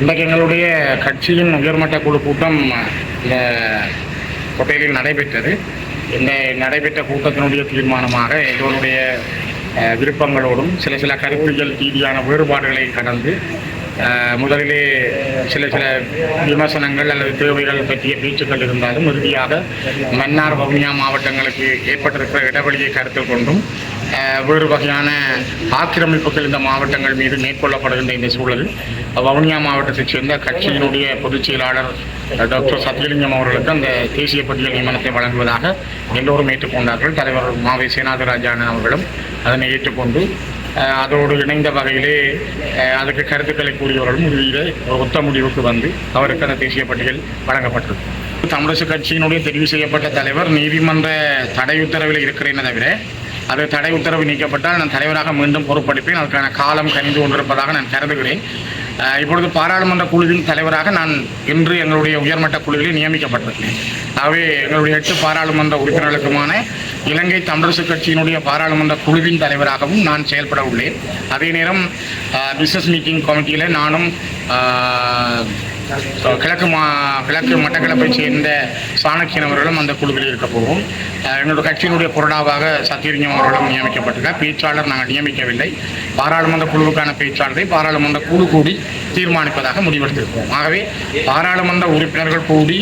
இன்றைக்கு எங்களுடைய கட்சியின் உயர்மட்ட குழு கூட்டம் இந்த கொட்டையில் நடைபெற்றது. இந்த நடைபெற்ற கூட்டத்தினுடைய தீர்மானமாக எங்களுடைய விருப்பங்களோடும் சில சில கருத்தியல் ரீதியான வேறுபாடுகளை கடந்து முதலிலே சில சில விமர்சனங்கள் அல்லது தேவைகள் பற்றிய பேச்சுக்கள் இருந்தாலும் இறுதியாக மன்னார் வவுனியா மாவட்டங்களுக்கு ஏற்பட்டிருக்கிற இடைவெளியை கருத்தில் கொண்டும் வேறு வகையான ஆக்கிரமிப்புகள் இந்த மாவட்டங்கள் மீது மேற்கொள்ளப்படுகின்ற இந்த சூழலில் வவுனியா மாவட்டத்தைச் சேர்ந்த கட்சியினுடைய பொதுச் செயலாளர் டாக்டர் சத்யலிங்கம் அவர்களுக்கு அந்த தேசிய பட்டியல் நியமனத்தை வழங்குவதாக எல்லோரும் ஏற்றுக்கொண்டார்கள். தலைவர் மாவை சேனாதிராஜான அவர்களும் அதனை ஏற்றுக்கொண்டு அதோடு இணைந்த வகையிலே அதுக்கு கருத்துக்களை கூறியவர்களும் முடிவிலே ஒரு ஒத்த முடிவுக்கு வந்து அவருக்கு அந்த தேசிய பட்டியல் வழங்கப்பட்டது. தமிழரசு கட்சியினுடைய தெரிவு செய்யப்பட்ட தலைவர் நீதிமன்ற தடை உத்தரவில் இருக்கிறேனே தவிர அது தடை உத்தரவு நீக்கப்பட்டால் நான் தலைவராக மீண்டும் பொறுப்படுப்பேன் அதுக்கான காலம் கணிந்து கொண்டிருப்பதாக நான் கருதுகிறேன். இப்பொழுது பாராளுமன்ற குழுவின் தலைவராக நான் இன்று எங்களுடைய உயர்மட்ட குழுவிலே நியமிக்கப்பட்டிருக்கிறேன். ஆகவே எங்களுடைய எட்டு பாராளுமன்ற உறுப்பினர்களுக்குமான இலங்கை தமிழரசு கட்சியினுடைய பாராளுமன்ற குழுவின் தலைவராகவும் நான் செயல்பட உள்ளேன். அதே நேரம் பிஸ்னஸ் மீட்டிங் கமிட்டியில் நானும் கிழக்கு மா கிழக்கு மட்டக்களப்பை சேர்ந்த சாணக்கியன் அவர்களும் அந்த குழுவில் இருக்க போகும் அஹ் எங்களுடைய கட்சியினுடைய பொருளாவாக சத்தியலிங்கம் அவர்களும் நியமிக்கப்பட்டிருக்கார் பேச்சாளர் நாங்கள் நியமிக்கவில்லை. பாராளுமன்ற குழுவுக்கான பேச்சாளரை பாராளுமன்ற குழு கூடி தீர்மானிப்பதாக முடிவெடுத்திருக்கிறோம். ஆகவே பாராளுமன்ற உறுப்பினர்கள் கூடி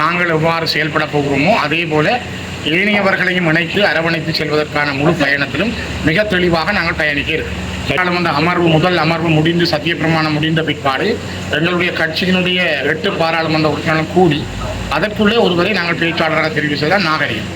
நாங்கள் எவ்வாறு செயல்பட போகிறோமோ அதே போல ஏனையவர்களையும் இணைத்து அரவணைத்து செல்வதற்கான முழு பயணத்திலும் மிக தெளிவாக நாங்கள் பயணிக்க இருக்கிறோம். பாராளுமன்ற அமர்வு முதல் அமர்வு முடிந்து சத்தியப்பிரமாணம் முடிந்த பிற்பாடு எங்களுடைய கட்சியினுடைய எட்டு பாராளுமன்ற உறுப்பினர்களும் கூடி அதற்குள்ளே ஒருவரை நாங்கள் பேச்சாளராக தெரிவு செய்தால் நாகரிகம்.